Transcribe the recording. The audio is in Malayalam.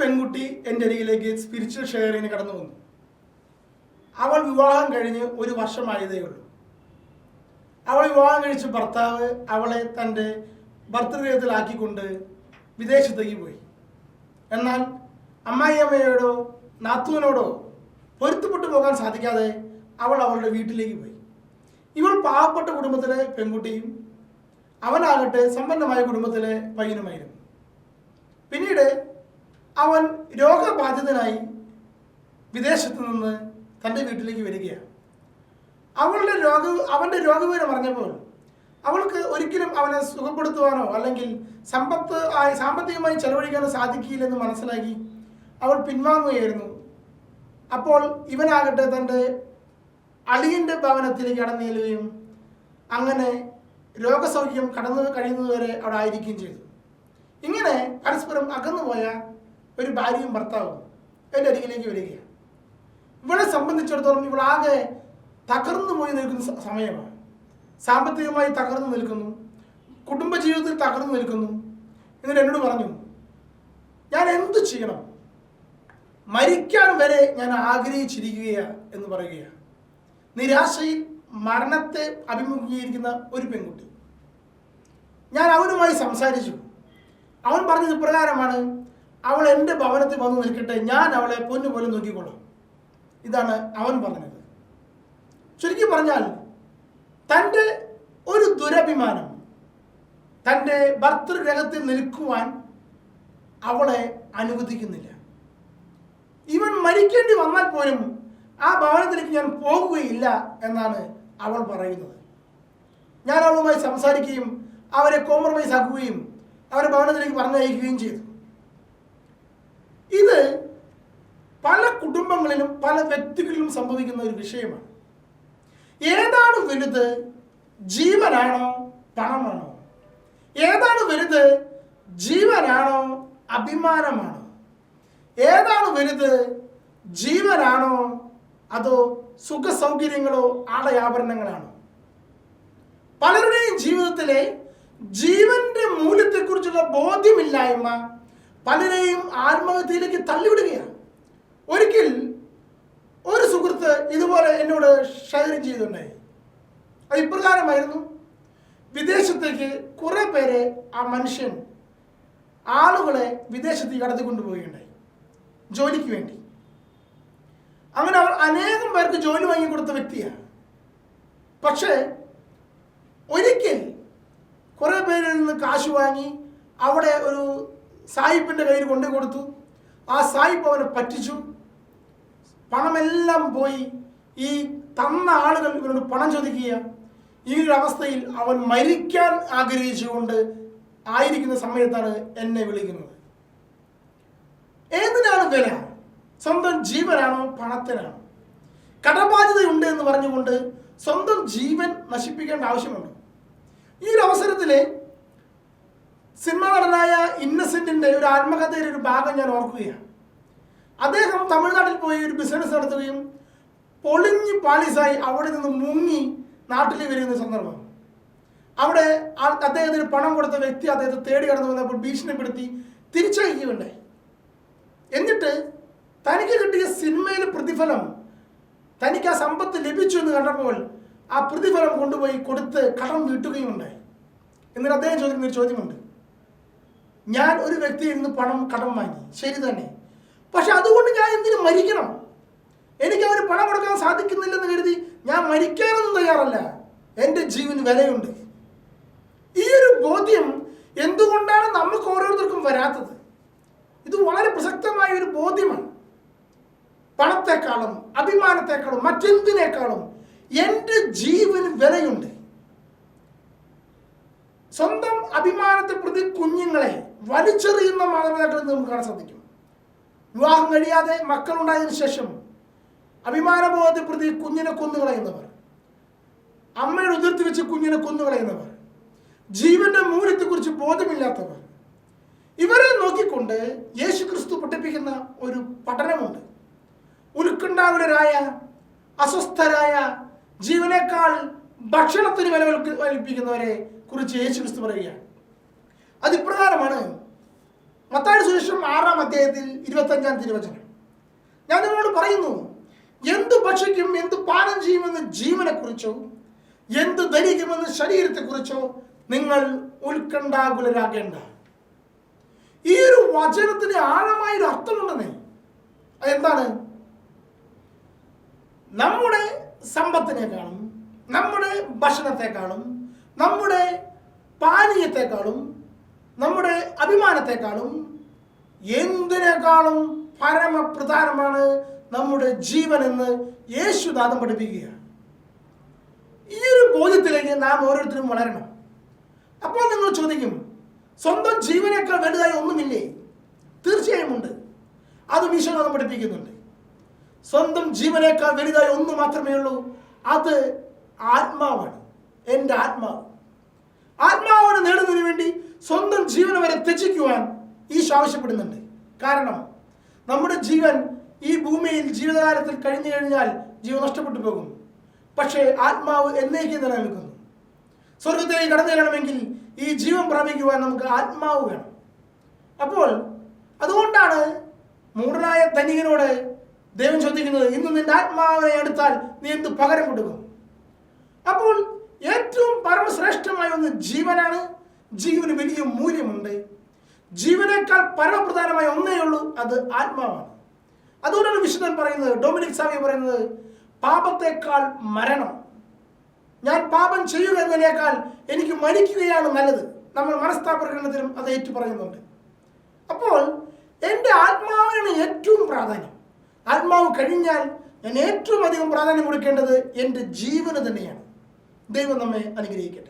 പെൺകുട്ടി എന്റെ അരികിലേക്ക് സ്പിരിച്വൽ ഷെയറിന് കടന്നു വന്നു. അവൾ വിവാഹം കഴിഞ്ഞ് ഒരു വർഷമായതേ ഉള്ളൂ. അവൾ വിവാഹം കഴിച്ച ഭർത്താവ് അവളെ തന്റെ ഭർത്തൃഗൃഹത്തിലാക്കിക്കൊണ്ട് വിദേശത്തേക്ക് പോയി. എന്നാൽ അമ്മായിയമ്മയോടോ നാത്തൂനോടോ പൊരുത്തപ്പെട്ടു പോകാൻ സാധിക്കാതെ അവൾ അവളുടെ വീട്ടിലേക്ക് പോയി. ഇവൾ പാവപ്പെട്ട കുടുംബത്തിലെ പെൺകുട്ടിയും അവനാകട്ടെ സമ്പന്നമായ കുടുംബത്തിലെ പയ്യനുമായിരുന്നു. പിന്നീട് അവൻ രോഗബാധിതനായി വിദേശത്ത് നിന്ന് തന്റെ വീട്ടിലേക്ക് വരികയാണ്. അവളുടെ രോഗ അവന്റെ രോഗവിവരം അറിഞ്ഞപ്പോൾ അവൾക്ക് ഒരിക്കലും അവനെ സുഖപ്പെടുത്തുവാനോ അല്ലെങ്കിൽ സമ്പത്ത് ആയി സാമ്പത്തികമായി ചെലവഴിക്കാനോ സാധിക്കില്ലെന്ന് മനസ്സിലാക്കി അവൾ പിൻവാങ്ങുകയായിരുന്നു. അപ്പോൾ ഇവനാകട്ടെ തന്റെ അളിയന്റെ ഭവനത്തിലേക്ക് കടന്നു ചെല്ലുകയും അങ്ങനെ രോഗസൗഖ്യം കടന്നു കഴിയുന്നതുവരെ അവിടെ ആയിരിക്കുകയും ചെയ്തു. ഇങ്ങനെ പരസ്പരം അകന്നുപോയ ഒരു ഭാര്യയും ഭർത്താവും എന്റെ അരികിലേക്ക് വരികയാണ്. ഇവളെ സംബന്ധിച്ചിടത്തോളം ഇവളാകെ തകർന്നു പോയി നിൽക്കുന്ന സമയമാണ്. സാമ്പത്തികമായി തകർന്നു നിൽക്കുന്നു. കുടുംബജീവിതത്തിൽ തകർന്നു നിൽക്കുന്നു. എന്നിട്ട് എന്നോട് പറഞ്ഞു ഞാൻ എന്തു ചെയ്യണം? മരിക്കാൻ വരെ ഞാൻ ആഗ്രഹിച്ചിരിക്കുകയാണ് എന്ന് പറയുകയാണ്. നിരാശയിൽ മരണത്തെ അഭിമുഖീകരിക്കുന്ന ഒരു പെൺകുട്ടി. ഞാൻ അവനുമായി സംസാരിച്ചു. അവൻ പറഞ്ഞത് ഇപ്രകാരമാണ് അവൾ എന്റെ ഭവനത്തിൽ വന്ന് നിൽക്കട്ടെ. ഞാൻ അവളെ പൊന്നുപോലെ നോക്കിക്കോളാം. ഇതാണ് അവൻ പറഞ്ഞത്. ചുരുക്കി പറഞ്ഞാൽ തന്റെ ഒരു ദുരഭിമാനം തന്റെ ഭർത്തൃഗ്രഹത്തിൽ നിൽക്കുവാൻ അവളെ അനുവദിക്കുന്നില്ല. ഇവൻ മരിക്കേണ്ടി വന്നാൽ പോലും ആ ഭവനത്തിലേക്ക് ഞാൻ പോകുകയില്ല എന്നാണ് അവൾ പറയുന്നത്. ഞാൻ അവളുമായി സംസാരിക്കുകയും അവരെ കോംപ്രമൈസ് ആക്കുകയും അവരെ ഭവനത്തിലേക്ക് പറഞ്ഞയക്കുകയും ചെയ്തു ഇത് പല കുടുംബങ്ങളിലും പല വ്യക്തികളിലും സംഭവിക്കുന്ന ഒരു വിഷയമാണ്. ഏതാണ് വലുത്? ജീവനാണോ പണമാണോ? ഏതാണ് വലുത്? ജീവനാണോ അഭിമാനമാണോ? ഏതാണ് വലുത്? ജീവനാണോ അതോ സുഖ സൗകര്യങ്ങളോ ആടയാഭരണങ്ങളാണോ പലരുടെയും ജീവിതത്തിലെ ജീവന്റെ മൂല്യത്തെക്കുറിച്ചുള്ള ബോധ്യമില്ലായ്മ പലരെയും ആത്മഹത്യയിലേക്ക് തള്ളിവിടുകയാണ്. ഒരിക്കൽ ഒരു സുഹൃത്ത് ഇതുപോലെ എന്നോട് ഷെയർ ചെയ്തിട്ടുണ്ടായി. അത് ഇപ്രകാരമായിരുന്നു. വിദേശത്തേക്ക് കുറെ പേരെ ആ മനുഷ്യൻ ആളുകളെ വിദേശത്തേക്ക് കടത്തിക്കൊണ്ടുപോവുകയുണ്ടായി ജോലിക്ക് വേണ്ടി. അങ്ങനെ അവർ അനേകം പേർക്ക് ജോലി വാങ്ങിക്കൊടുത്ത വ്യക്തിയാണ്. പക്ഷേ ഒരിക്കൽ കുറേ പേരിൽ നിന്ന് കാശ് വാങ്ങി അവിടെ ഒരു സായിപ്പിന്റെ കയ്യിൽ കൊണ്ടു കൊടുത്തു ആ സായിപ്പ് അവനെ പറ്റിച്ചു. പണമെല്ലാം പോയി ഈ തന്ന ആളുകൾ ഇവരോട് പണം ചോദിക്കുക. ഈ ഒരു അവസ്ഥയിൽ അവൻ മരിക്കാൻ ആഗ്രഹിച്ചുകൊണ്ട് ആയിരിക്കുന്ന സമയത്താണ് എന്നെ വിളിക്കുന്നത്. ഏതിനാണ് വില? സ്വന്തം ജീവനാണോ പണത്തിനാണോ? കടബാധ്യതയുണ്ട് എന്ന് പറഞ്ഞുകൊണ്ട് സ്വന്തം ജീവൻ നശിപ്പിക്കേണ്ട ആവശ്യമുണ്ട്. ഈ ഒരു അവസരത്തിൽ സിനിമ നടനായ ഇന്നസെന്റിന്റെ ഒരു ആത്മകഥയുടെ ഒരു ഭാഗം ഞാൻ ഓർക്കുകയാണ്. അദ്ദേഹം തമിഴ്നാട്ടിൽ പോയി ഒരു ബിസിനസ് നടത്തുകയും പൊളിഞ്ഞ് പാളിസായി അവിടെ നിന്ന് മുങ്ങി നാട്ടിൽ വരുന്ന സന്ദർഭം. അവിടെ അദ്ദേഹത്തിന് പണം കൊടുത്ത വ്യക്തി അദ്ദേഹത്തെ തേടി കടന്നു വന്നപ്പോൾ ഭീഷണിപ്പെടുത്തി തിരിച്ചയക്കുകയുണ്ടായി. എന്നിട്ട് തനിക്ക് കിട്ടിയ സിനിമയിൽ പ്രതിഫലം തനിക്ക് ആ സമ്പത്ത് ലഭിച്ചു എന്ന് കണ്ടപ്പോൾ ആ പ്രതിഫലം കൊണ്ടുപോയി കൊടുത്ത് കടം വീട്ടുകയും ഉണ്ടായി എന്നിട്ട് അദ്ദേഹം ചോദിക്കുന്ന ഒരു ചോദ്യമുണ്ട്. ഞാൻ ഒരു വ്യക്തിയിൽ നിന്ന് പണം കടം വാങ്ങി. ശരി തന്നെ. പക്ഷെ അതുകൊണ്ട് ഞാൻ എന്തിനു മരിക്കണം? എനിക്ക് അവന് പണം കൊടുക്കാൻ സാധിക്കുന്നില്ലെന്ന് കരുതി ഞാൻ മരിക്കാനൊന്നും തയ്യാറല്ല. എന്റെ ജീവന് വിലയുണ്ട്. ഈ ഒരു ബോധ്യം എന്തുകൊണ്ടാണ് നമുക്ക് ഓരോരുത്തർക്കും വരാത്തത്? ഇത് വളരെ പ്രസക്തമായ ഒരു ബോധ്യമാണ്. പണത്തെക്കാളും അഭിമാനത്തെക്കാളും മറ്റെന്തിനേക്കാളും എന്റെ ജീവന് വിലയുണ്ട്. സ്വന്തം അഭിമാനത്തെ പ്രതി കുഞ്ഞുങ്ങളെ വലിച്ചെറിയുന്ന മാതാപിതാക്കളിൽ നമുക്ക് കാണാൻ സാധിക്കും. വിവാഹം കഴിയാതെ മക്കളുണ്ടായതിനു ശേഷം അഭിമാനബോധത്തെ പ്രതി കുഞ്ഞിനെ കൊന്നുകളയുന്നവർ അമ്മയുടെ ഉതിർത്തി വെച്ച് കുഞ്ഞിനെ കൊന്നുകളയുന്നവർ ജീവന്റെ മൂല്യത്തെക്കുറിച്ച് ബോധമില്ലാത്തവർ. ഇവരെ നോക്കിക്കൊണ്ട് യേശു ക്രിസ്തു പഠിപ്പിക്കുന്ന ഒരു പഠനമുണ്ട്. ഉത്കണ്ഠാകുലരായ അസ്വസ്ഥരായ ജീവനേക്കാൾ ഭക്ഷണത്തിന് വില കൽപ്പി- കൽപ്പിക്കുന്നവരെ കുറിച്ച് യേശു ക്രിസ്തു പറയുകയാണ്. അതിപ്രകാരമാണ് മത്തായ സുവിശേഷം ആറാം അധ്യായത്തിൽ ഇരുപത്തഞ്ചാം തിരുവചനം. ഞാൻ നിങ്ങളോട് പറയുന്നു എന്ത് ഭക്ഷിക്കും എന്ത് പാനം ചെയ്യുമെന്ന് ജീവനെക്കുറിച്ചോ എന്ത് ധരിക്കുമെന്ന് ശരീരത്തെക്കുറിച്ചോ നിങ്ങൾ ഉത്കണ്ഠാകുലരാകേണ്ട. ഈ ഒരു വചനത്തിന് ആഴമായൊരു അർത്ഥമുണ്ടെന്നേ. അതെന്താണ്? നമ്മുടെ സമ്പത്തിനെ കാണും നമ്മുടെ ഭക്ഷണത്തെ കാണും നമ്മുടെ പാനീയത്തെക്കാളും നമ്മുടെ അഭിമാനത്തെക്കാളും എന്തിനേക്കാളും പരമപ്രധാനമാണ് നമ്മുടെ ജീവൻ എന്ന് യേശുനാഥം പഠിപ്പിക്കുകയാണ്. ഈ ഒരു ബോധ്യത്തിലേക്ക് നാം ഓരോരുത്തരും വളരണം. അപ്പോൾ നിങ്ങൾ ചോദിക്കും സ്വന്തം ജീവനേക്കാൾ വലുതായി ഒന്നുമില്ലേ? തീർച്ചയായും ഉണ്ട്. അതും ഈശ്വരനാഥം പഠിപ്പിക്കുന്നുണ്ട്. സ്വന്തം ജീവനേക്കാൾ വലുതായി ഒന്ന് മാത്രമേ ഉള്ളൂ അത് ആത്മാവാണ്. എന്റെ ആത്മാവ്. ആത്മാവിനെ നേടുന്നതിന് വേണ്ടി സ്വന്തം ജീവൻ വരെ ത്യജിക്കുവാൻ ഈശോ ആവശ്യപ്പെടുന്നുണ്ട്. കാരണം നമ്മുടെ ജീവൻ ഈ ഭൂമിയിൽ ജീവിതകാലത്തിൽ കഴിഞ്ഞു കഴിഞ്ഞാൽ ജീവൻ നഷ്ടപ്പെട്ടു പോകും. പക്ഷേ ആത്മാവ് എന്നേക്കും നിലനിൽക്കുന്നു. സ്വർഗത്തിലേക്ക് കടന്നു ചെല്ലണമെങ്കിൽ ഈ ജീവൻ പ്രാപിക്കുവാൻ നമുക്ക് ആത്മാവ് വേണം. അപ്പോൾ അതുകൊണ്ടാണ് മൂടനായ ധനികനോട് ദൈവം ചോദിക്കുന്നത് ഇന്ന് നിന്റെ ആത്മാവിനെ എടുത്താൽ നീ എന്ത് പകരം കൊടുക്കും? അപ്പോൾ ഏറ്റവും പരമശ്രേഷ്ഠമായ ഒന്ന് ജീവനാണ്. ജീവന് വലിയ മൂല്യമുണ്ട്. ജീവനേക്കാൾ പരമപ്രധാനമായ ഒന്നേ ഉള്ളൂ അത് ആത്മാവാണ്. അതുകൊണ്ടാണ് വിശുദ്ധൻ പറയുന്നത് ഡൊമിനിക് സാവി പറയുന്നത് പാപത്തേക്കാൾ മരണം. ഞാൻ പാപം ചെയ്യുക എന്നതിനേക്കാൾ എനിക്ക് മരിക്കുകയാണ് നല്ലത്. നമ്മൾ മനസ്താപ്രകടനത്തിലും അത് ഏറ്റു പറയുന്നുണ്ട് അപ്പോൾ എന്റെ ആത്മാവിനാണ് ഏറ്റവും പ്രാധാന്യം. ആത്മാവ് കഴിഞ്ഞാൽ ഞാൻ ഏറ്റവും അധികം പ്രാധാന്യം കൊടുക്കേണ്ടത് എന്റെ ജീവന് തന്നെയാണ്. ദൈവം നമ്മെ അനുഗ്രഹിക്കട്ടെ.